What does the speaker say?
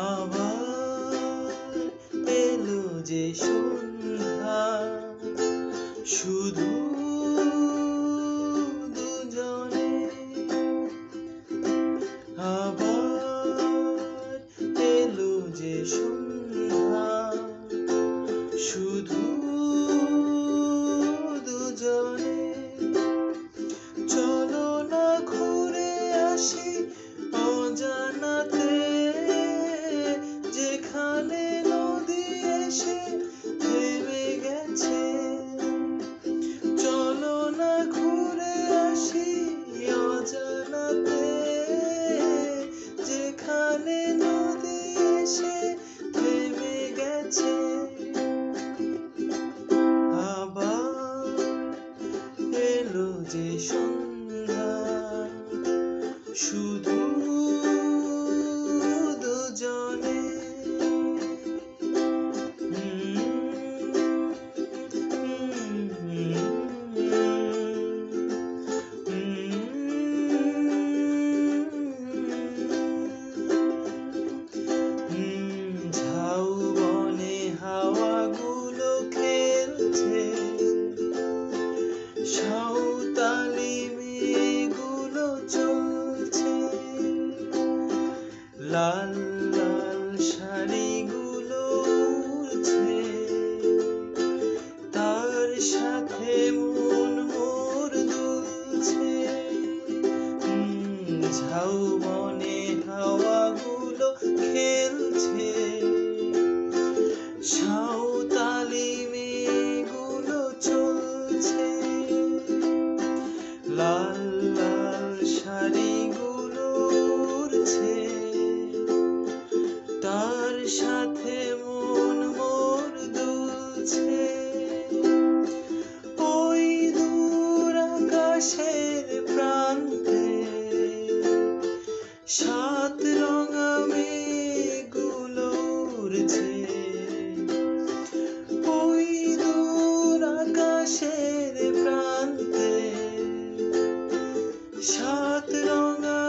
আবার এলো যে সন্ধ্যা। শুধু যে সন্ধ্যা শুধু লাল লাল শাড়িগুলো উড়ছে। তার সাথে মন মোর দুলছে। ঝাউ বনে হাওয়াগুলো খেলছে। সাঁওতালি মেয়েগুলো চলছে। লাল লাল শাড়ি not know.